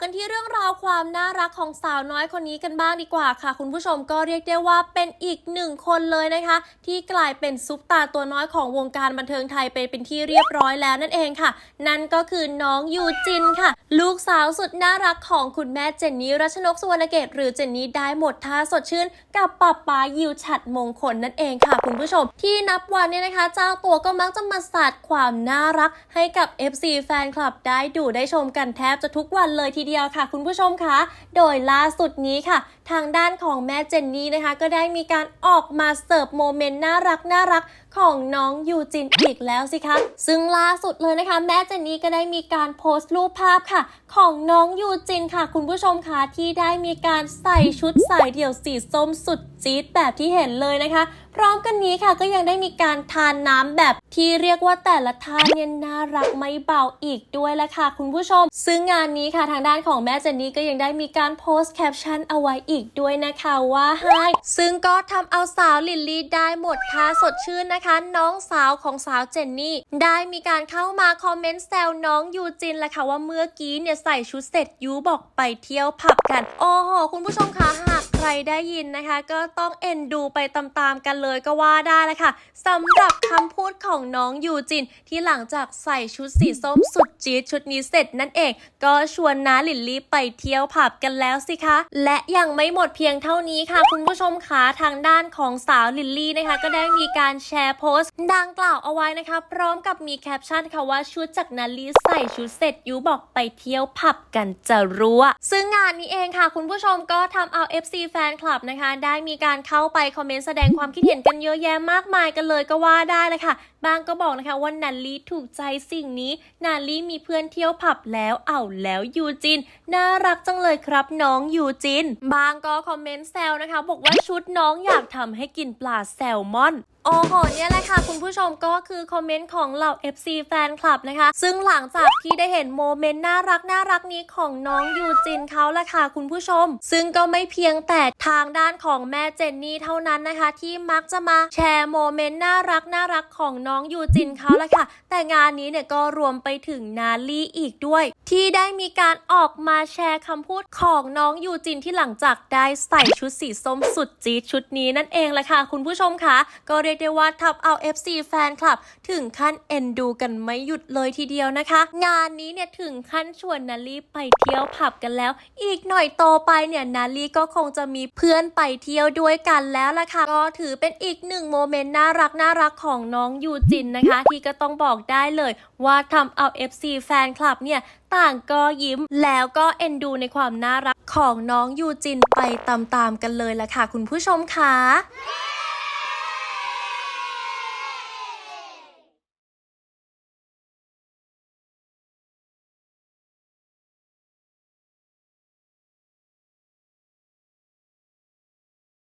กันที่เรื่องราวความน่ารักของสาวน้อยคนนี้กันบ้างดีกว่าค่ะ คุณผู้ชมก็เรียกได้ว่าเป็นอีกหนึ่งคนเลยนะคะ ที่กลายเป็นซุปตาตัวน้อยของวงการบันเทิงไทยไปเป็นที่เรียบร้อยแล้วนั่นเองค่ะ นั่นก็คือน้องยูจินค่ะ ลูกสาวสุดน่ารักของคุณแม่เจนนี่รัชนกสุวรรณเกตหรือเจนนี่ได้หมดท่าสดชื่น กับป้าป๊ายิวฉัดมงคลนั่นเองค่ะ คุณผู้ชม ที่นับวันเนี่ยนะคะ เจ้าตัวก็มักจะมาสาดความน่ารักให้กับ FC แฟนคลับได้ดูได้ชมกันแทบจะทุกวันเลยทีเดียวค่ะ คุณผู้ชมคะ โดยล่าสุดนี้ค่ะทางด้านของแม่เจนนี่นะคะ ก็ได้มีการออกมาเสิร์ฟโมเมนต์น่ารักน่ารักของน้องยูจินอีกแล้วสิคะ ซึ่งล่าสุดเลยนะคะ แม่เจนนี่ก็ได้มีการโพสต์รูปภาพค่ะ ของน้องยูจินค่ะ คุณผู้ชมคะที่ได้มีการใส่ชุดสายเดี่ยวสีส้มสุดจี๊ดแบบที่เห็นเลยนะคะ พร้อมกันนี้ค่ะก็ยังได้มีการทานน้ำแบบที่เรียกว่าแต่ละทานเนี่ยน่ารักไม่เบาอีกด้วยละค่ะ คุณผู้ชม ซึ่งงานนี้ค่ะทางด้านของแม่เจนนี่ก็ยังได้มีการโพสต์แคปชั่นเอาไว้อีกีกด้วยนะคะว่าให้ซึ่งก็ทำเอาสาวลิลลี่ได้หมดท่าสดชื่นนะคะ น้องสาวของสาวเจนนี่ ได้มีการเข้ามาคอมเมนต์แซวน้องยูจินละค่ะว่าเมื่อกี้เนี่ยใส่ชุดเสร็จยูบอกไปเที่ยวผับกัน โอ้โหคุณผู้ชมคะหาก รได้ยินนะคะ ก็ต้องเอ็นดูไปตามๆกันเลยก็ว่าได้และค่ะสำหรับคำพูดของน้องยูจิน ที่หลังจากใส่ชุดสีส้มสุดจี๊ดชุดนี้เสร็จนั่นเอง ก็ชวนน้าลิลลี่ไปเที่ยวผับกันแล้วสิคะ และยังไม่หมดเพียงเท่านี้ค่ะ คุณผู้ชมคะทางด้านของสาวลิลลี่นะคะ ก็ได้มีการแชร์โพสต์ ดังกล่าวเอาไว้นะคะ พร้อมกับมีแคปชั่นค่ะว่าชุดจากนาลีใส่ชุดเสร็จยูบอกไปเที่ยวผับกันจะรู้ซึ่งงานนี้เองค่ะ คุณผู้ชมก็ทำเอา FC ฟนคลับนะคะ ได้มีการเข้าไปคอมเมนต์แสดงความคิดเห็นกันเยอะแยะมากมายกันเลยก็ว่าได้เลยค่ะ บางก็บอกนะคะว่านันลี่ถูกใจสิ่งนี้นันลี่มีเพื่อนเที่ยวผับแล้วเอาแล้วยูจิน น่ารักจังเลยครับน้องยูจิน บางก็คอมเมนต์แซวนะคะ บอกว่าชุดน้องอยากทำให้กินปลาแซลมอน โอ้โหเนี่ยแหละค่ะ คุณผู้ชมก็คือคอมเมนต์ของเหล่า FC แฟนคลับนะคะ ซึ่งหลังจากที่ได้เห็นโมเมนต์น่ารักน่ารักนี้ของน้องยูจินเขาละค่ะคุณผู้ชม ซึ่งก็ไม่เพียงแต่ทางด้านของแม่เจนนี่เท่านั้นนะคะ ที่มักจะมาแชร์โมเมนต์น่ารักน่ารักของน้องยูจินเขาละค่ะ แต่งานนี้เนี่ยก็รวมไปถึงนาลี่อีกด้วย ที่ได้มีการออกมาแชร์คำพูดของน้องยูจินที่หลังจากได้ใส่ชุดสีส้มสุดจี๊ดชุดนี้นั่นเองละค่ะ คุณผู้ชมคะก็เรียกได้ว่าทำเอา FC แฟนคลับ ถึงขั้นเอ็นดูกันไม่หยุดเลยทีเดียวนะคะ งานนี้เนี่ยถึงขั้นชวนนาลีไปเที่ยวผับกันแล้ว อีกหน่อยโตไปเนี่ยนาลีก็คงจะมีเพื่อนไปเที่ยวด้วยกันแล้วล่ะค่ะ ก็ถือเป็นอีกหนึ่งโมเมนต์น่ารักน่ารักของน้องยูจินนะคะ ที่ก็ต้องบอกได้เลยว่าทำเอา FC แฟนคลับเนี่ยต่างก็ยิ้มแล้วก็เอ็นดูในความน่ารักของน้องยูจินไปตามๆกันเลยล่ะค่ะ คุณผู้ชมค่ะ